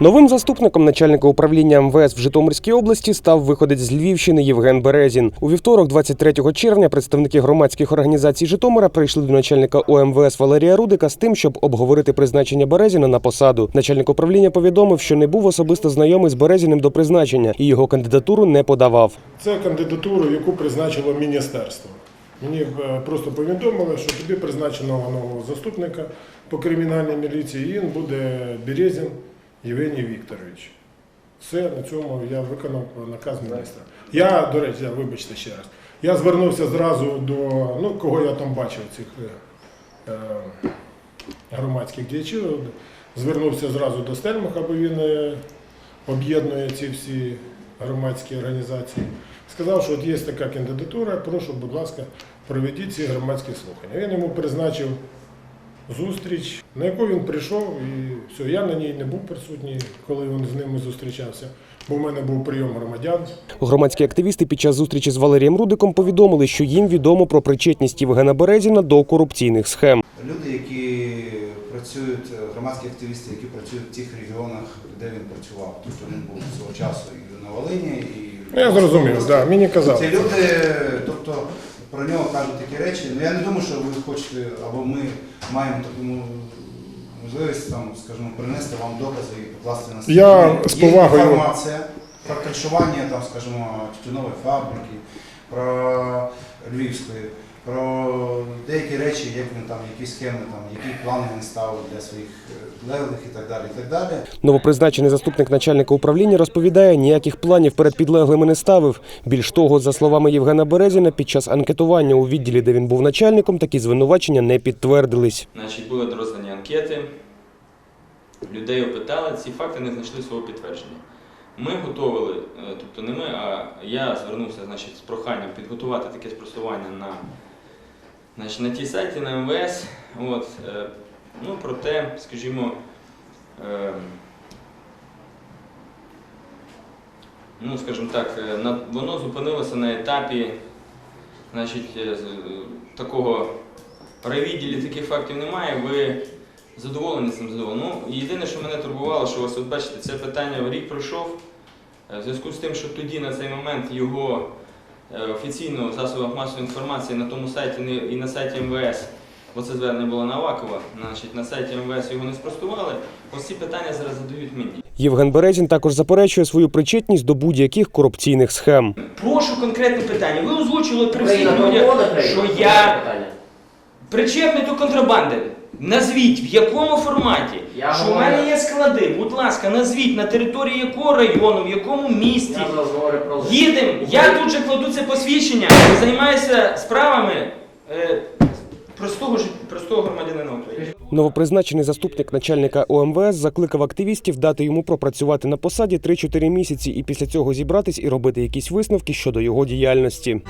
Новим заступником начальника управління МВС в Житомирській області став виходець з Львівщини Євген Березін. У вівторок, 23 червня, представники громадських організацій Житомира прийшли до начальника ОМВС Валерія Рудика з тим, щоб обговорити призначення Березіна на посаду. Начальник управління повідомив, що не був особисто знайомий з Березіним до призначення і його кандидатуру не подавав. Це кандидатура, яку призначило міністерство. Мені е, просто повідомили, що тобі призначено нового заступника по кримінальній міліції, і він буде Березін Євгеній Вікторович. Все, на цьому я виконав наказ міністра. Я, до речі, вибачте ще раз. Я звернувся зразу до, ну, кого я там бачив, цих е, е, громадських діячів, звернувся зразу до Стельмаха, бо він е, об'єднує ці всі громадські організації. Сказав, що от є така кандидатура, прошу, будь ласка, проведіть ці громадські слухання. Він йому призначив зустріч, на яку він прийшов, і все, я на ній не був присутній, коли він з ними зустрічався, бо в мене був прийом громадян. Громадські активісти під час зустрічі з Валерієм Рудиком повідомили, що їм відомо про причетність Євгена Березіна до корупційних схем. Люди, які працюють, громадські активісти, які працюють в тих регіонах, де він працював. Тобто він був свого часу і на Волині, і Ну, Я зрозумів, да, мені казали. Ці люди, тобто про нього кажуть такі речі. Ну я не думаю, що ви хочете, або ми маємо таку ну, можливість там, скажімо, принести вам докази і покласти на стіл. Я з повагою- інформація про кришування там, скажімо, тютюнової фабрики, про Львівської, про деякі речі, як він там, які схеми, там, які плани він ставив для своїх е, підлеглих і так далі. І так далі. Новопризначений заступник начальника управління розповідає, ніяких планів перед підлеглими не ставив. Більш того, за словами Євгена Березіна, під час анкетування у відділі, де він був начальником, такі звинувачення не підтвердились. Значить, були роздані анкети, людей опитали, ці факти не знайшли свого підтвердження. Ми готували, е, тобто не ми, а я звернувся значить, з проханням підготувати таке спростування на, значить, на тій сайті, на МВС. От, е, ну, проте, скажімо, е, ну, скажімо так, е, воно зупинилося на етапі значить, такого при відділі таких фактів немає, ви задоволені цим задоволені. Ну, єдине, що мене турбувало, що ось от бачите, це питання рік пройшов. В зв'язку з тим, що тоді на цей момент його офіційно в засобах масової інформації на тому сайті не- і на сайті МВС, бо це звернення було на Авакова, значить, на сайті МВС його не спростували. Ось ці питання зараз задають мені. Євген Березін також заперечує свою причетність до будь-яких корупційних схем. Прошу конкретне питання. Ви озвучили при всіх людях, що я причетний до контрабанди. Назвіть, в якому форматі, Я що в говорю- мене є склади. Будь ласка, назвіть на території якого району, в якому місті. Я зараз говорю про Їдемо. Я тут же кладу це посвідчення, займаюся справами е, простого, жит- простого громадянина України. Новопризначений заступник начальника ОМВС закликав активістів дати йому пропрацювати на посаді 3-4 місяці і після цього зібратись і робити якісь висновки щодо його діяльності.